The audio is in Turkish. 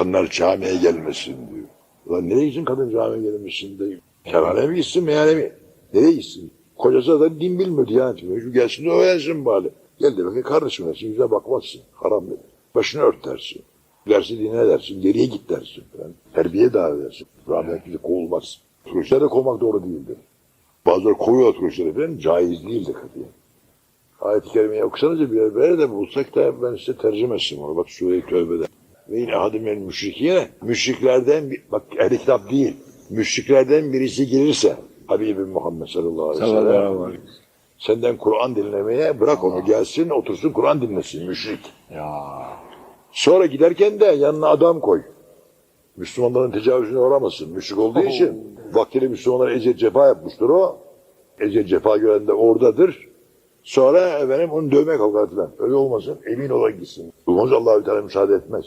Kadınlar camiye gelmesin diyor. Ulan nereye gitsin kadın camiye gelmesin diyor. Kerhaneye mi gitsin meyhane mi? Nereye gitsin? Kocası da din bilmiyor, diyanet bilmiyor. Şu gelsin de öğrensin bari. Gel de bakayım kardeşim dersin, yüze bakmazsın. Haram dedi. Başını ört dersin. Dersi dinle dersin, geriye git dersin. falan. Terbiye davet edersin. Rahmetli kovulmaz. Turistler de kovmak doğru değildir. Bazıları kovuyor turistleri falan, caiz değildir katiyen. Ayet-i Kerime'yi okusanıza bir böyle de bulsak da ben size tercüme etsin onu. Bak Sure-i Tövbe'de. Ve yine ahadim el müşrikine, müşriklerden, bir- bak ehli kitap değil, müşriklerden birisi gelirse, Habibim Muhammed sallallahu aleyhi ve sellem, senden Kur'an dinlemeye bırak onu gelsin, otursun Kur'an dinlesin, müşrik. Ya. Sonra giderken de yanına adam koy. Müslümanların tecavüzüne uğramasın. Müşrik olduğu için vaktiyle Müslümanlara eziyet cefa yapmıştır o. Eziyet cefa gören de oradadır. Sonra efendim onu dövmek falan. Öyle olmasın. Emin ola gitsin. Olmaz Allah-u Teala müsaade etmez.